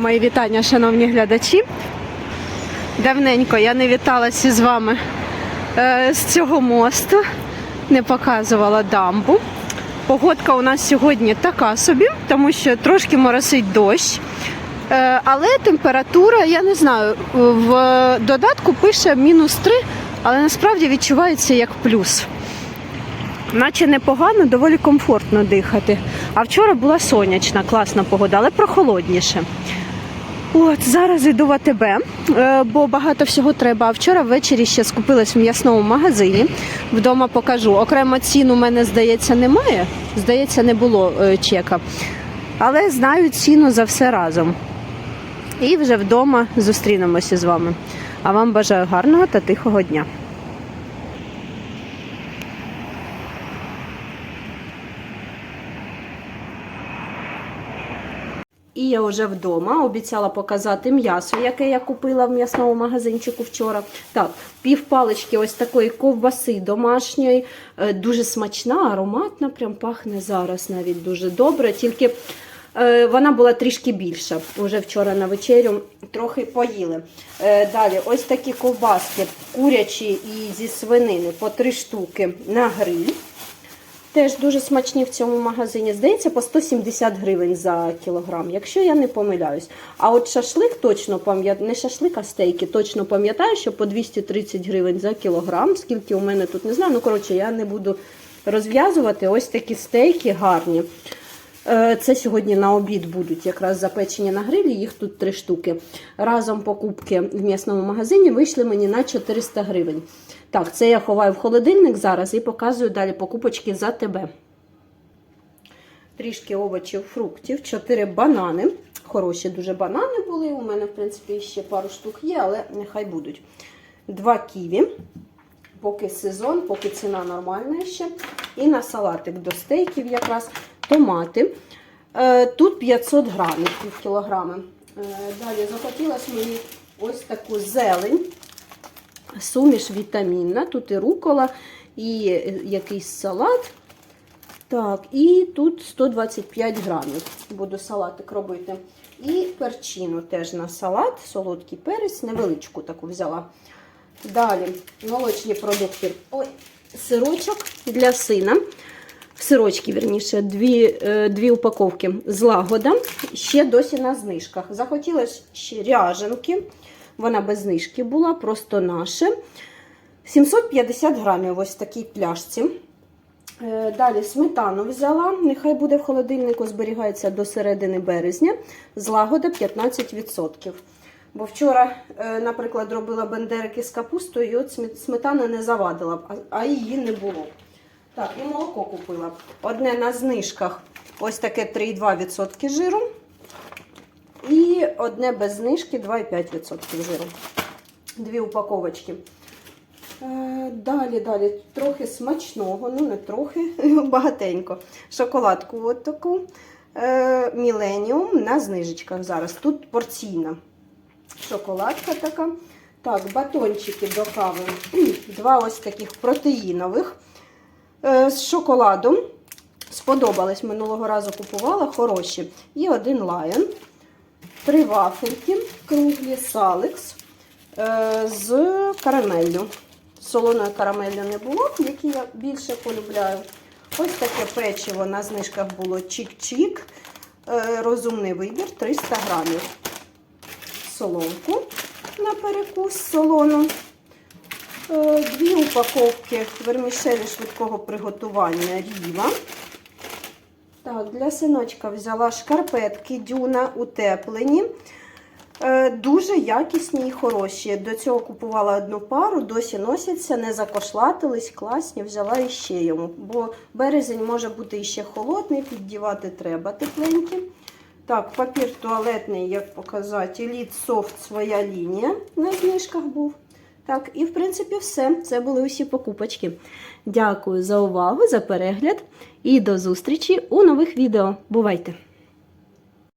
Мої вітання, шановні глядачі. Давненько я не віталася з вами е, з цього мосту, не показувала дамбу. Погодка у нас сьогодні така собі, тому що трошки моросить дощ. Е, але температура, я не знаю, в додатку пише мінус 3, але насправді відчувається як плюс. Наче непогано, доволі комфортно дихати. А вчора була сонячна, класна погода, але прохолодніше. От зараз йду в АТБ, е, бо багато всього треба. А вчора ввечері ще скупилась в м'ясному магазині. Вдома покажу. Окремо цін у мене, здається, немає. Здається, не було е, чека. Але знаю ціну за все разом. І вже вдома зустрінемося з вами. А вам бажаю гарного та тихого дня. І я вже вдома обіцяла показати м'ясо, яке я купила в м'ясному магазинчику вчора. Так, пів палички ось такої ковбаси домашньої, е, дуже смачна, ароматна, прям пахне зараз навіть дуже добре. Тільки е, вона була трішки більша. Уже вчора на вечерю трохи поїли. Е, Далі, ось такі ковбаски, курячі і зі свинини по три штуки на гриль. Теж дуже смачні в цьому магазині. Здається, по 170 гривень за кілограм, якщо я не помиляюсь. А от шашлик точно пам'ятаю, не шашлик, а стейки, точно пам'ятаю, що по 230 гривень за кілограм. Скільки у мене тут не знаю. Ну, коротше, я не буду розв'язувати. Ось такі стейки гарні. Е, Це сьогодні на обід будуть якраз запечені на грилі, їх тут три штуки. Разом покупки в м'ясному магазині вийшли мені на 400 гривень. Так, це я ховаю в холодильник зараз і показую далі покупочки за тебе. Трішки овочів, фруктів, 4 банани. Хороші дуже банани були. У мене, в принципі, ще пару штук є, але нехай будуть. Два ківі. Поки сезон, поки ціна нормальна ще. І на салатик до стейків якраз томати. Е, Тут 500 грамів, пів кілограми. Е, Далі захотілося мені ось таку зелень. Суміш вітамінна. Тут і рукола, і якийсь салат. Так, і тут 125 грамів. Буду салатик робити. І перчину теж на салат, солодкий перець, невеличку таку взяла. Далі молочні продукти. Ой, сирочок для сина. Сирочки, верніше, дві, е, дві упаковки з лагода. Ще досі на знижках. Захотілося ще ряженки. Вона без знижки була, просто наше. 750 грамів ось в такій пляшці. Е, Далі сметану взяла, нехай буде в холодильнику, зберігається до середини березня. Злагода 15%. Бо вчора, е, наприклад, робила бендерики з капустою, і от сметана не завадила, б, а її не було. Так, і молоко купила. Одне на знижках, ось таке 3,2% жиру. І одне без знижки 2,5% жиру. Дві упаковочки. Е, Далі, далі, трохи смачного, ну не трохи, багатенько. Шоколадку от таку. Е, Міленіум на знижечках зараз. Тут порційна шоколадка така. Так, батончики до кави. Два ось таких протеїнових з шоколадом. Сподобались минулого разу купувала, хороші. І один лайон. Три вафельки, круглі, салекс е, з карамеллю. Солоної карамеллю не було, які я більше полюбляю. Ось таке печиво на знижках було чик-чик. Е, розумний вибір 300 грамів. Соломку на перекус солону. Е, Дві упаковки вермішелі швидкого приготування ріва. Так, для синочка взяла шкарпетки дюна утеплені. Е, Дуже якісні і хороші. До цього купувала одну пару, досі носяться, не закошлатились, класні, взяла іще йому. Бо березень може бути іще холодний, піддівати треба тепленький. Так, папір туалетний, як показати, Elite Soft своя лінія на знижках був. Так, і в принципі все. Це були усі покупочки. Дякую за увагу, за перегляд і до зустрічі у нових відео. Бувайте!